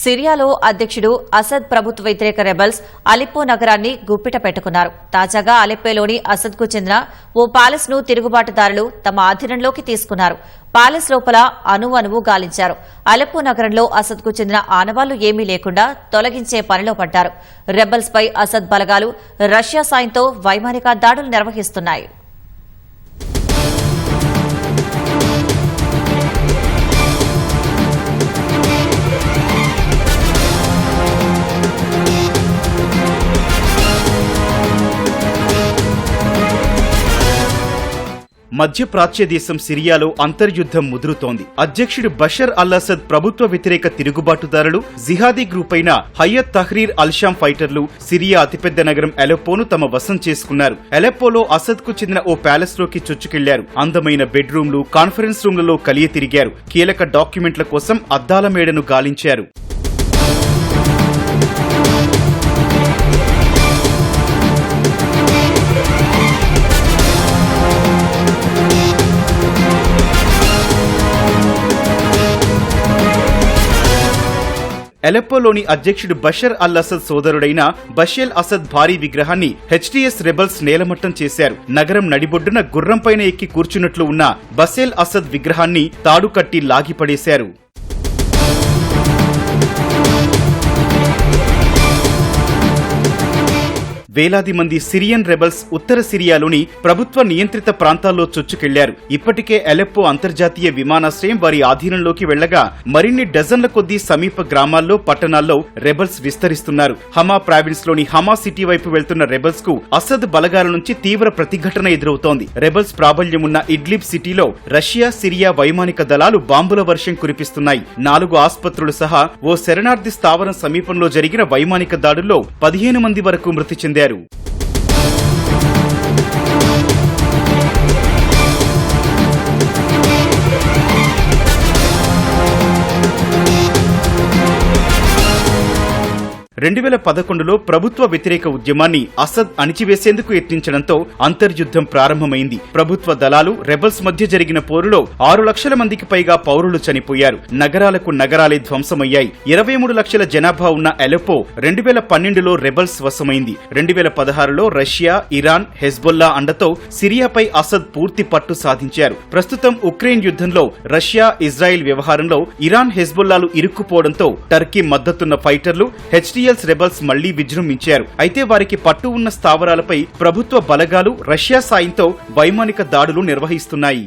సిరియాలో అధ్యక్షుడు అసద్ ప్రభుత్వ వ్యతిరేక రెబల్స్ అలిప్పో నగరాన్ని గుప్పిట పెట్టుకున్నారు. తాజాగా అలెప్పేలోని అసద్కు చెందిన ఓ ప్యాలెస్ను తిరుగుబాటుదారులు తమ ఆధీనంలోకి తీసుకున్నారు. ప్యాలెస్ లోపల అణువు గాలించారు. అలెప్పో నగరంలో అసద్కు చెందిన ఆనవాళ్ళు ఏమీ లేకుండా తొలగించే పనిలో పడ్డారు. రెబల్స్ పై అసద్ బలగాలు రష్యా సాయంతో వైమానిక దాడులు నిర్వహిస్తున్నాయి. మధ్యప్రాచ్య దేశం సిరియాలో అంతర్యుద్ధం ముదురుతోంది. అధ్యక్షుడు బషర్ అల్ అసద్ ప్రభుత్వ వ్యతిరేక తిరుగుబాటుదారులు జిహాదీ గ్రూప్ అయిన హయ్యత్ తహ్రీర్ అల్షాం ఫైటర్లు సిరియా అతిపెద్ద నగరం ఎలెప్పోను తమ వశం చేసుకున్నారు. ఎలెప్పోలో అసద్కు చెందిన ఓ ప్యాలెస్లోకి చొచ్చుకెళ్ళారు. అందమైన బెడ్రూమ్లు కాన్ఫరెన్స్ రూమ్లలో కలియ తిరిగారు కీలక డాక్యుమెంట్ల కోసం అద్దాల మేడను గాలించారు. ఎలెప్పోలోని అధ్యక్షుడు బషర్ అల్ అసద్ సోదరుడైన బషేల్ అసద్ భారీ విగ్రహాన్ని హెచ్డిఎస్ రెబల్స్ నేలమట్టం చేశారు. నగరం నడిబొడ్డున గుర్రంపైన ఎక్కి కూర్చున్నట్లు ఉన్న బషేల్ అసద్ విగ్రహాన్ని తాడు కట్టి లాగిపడేశారు వేలాది మంది సిరియన్ రెబల్స్ ఉత్తర సిరియాలోని ప్రభుత్వ నియంత్రిత ప్రాంతాల్లో చొచ్చుకెళ్ళారు. ఇప్పటికే అలెప్పో అంతర్జాతీయ విమానాశ్రయం వారి ఆధీనంలోకి వెళ్ళగా మరిన్ని డజన్ల కొద్దీ సమీప గ్రామాల్లో పట్టణాల్లో రెబల్స్ విస్తరిస్తున్నారు. హమా ప్రావిన్స్లోని హమా సిటీ వైపు వెళ్తున్న రెబల్స్కు అసద్ బలగాల నుంచి తీవ్ర ప్రతిఘటన ఎదురవుతోంది. రెబల్స్ ప్రాబల్యమున్న ఇడ్లిబ్ సిటీలో రష్యా సిరియా వైమానిక దళాలు బాంబుల వర్షం కురిపిస్తున్నాయి. నాలుగు ఆసుపత్రులు సహా ఓ శరణార్థి స్థావరం సమీపంలో జరిగిన వైమానిక దాడుల్లో పదిహేను మంది వరకు మృతి చెందారు. quero. రెండు వేల పదకొండులో ప్రభుత్వ వ్యతిరేక ఉద్యమాన్ని అసద్ అణిచివేసేందుకు యత్నించడంతో అంతర్యుద్ధం ప్రారంభమైంది. ప్రభుత్వ దళాలు రెబల్స్ మధ్య జరిగిన పోరులో ఆరు లక్షల మందికి పైగా పౌరులు చనిపోయారు. నగరాలకు నగరాలే ధ్వంసమయ్యాయి. ఇరవై మూడు లక్షల జనాభా ఉన్న ఎలెపో రెండు వేల పన్నెండులో రెబల్స్ వశమైంది. రెండు వేల పదహారులో రష్యా ఇరాన్ హెజ్బొల్లా అండతో సిరియాపై అసద్ పూర్తి పట్టు సాధించారు. ప్రస్తుతం ఉక్రెయిన్ యుద్ధంలో రష్యా ఇజ్రాయెల్ వ్యవహారంలో ఇరాన్ హెజ్బొల్లాలు ఇరుక్కుపోవడంతో టర్కీ మద్దతున్న ఫైటర్లు హెచ్డిఎల్స్ రెబల్స్ మళ్ళీ విజృంభించారు. అయితే వారికి పట్టు ఉన్న స్థావరాలపై ప్రభుత్వ బలగాలు రష్యా సాయంతో వైమానిక దాడులు నిర్వహిస్తున్నాయి.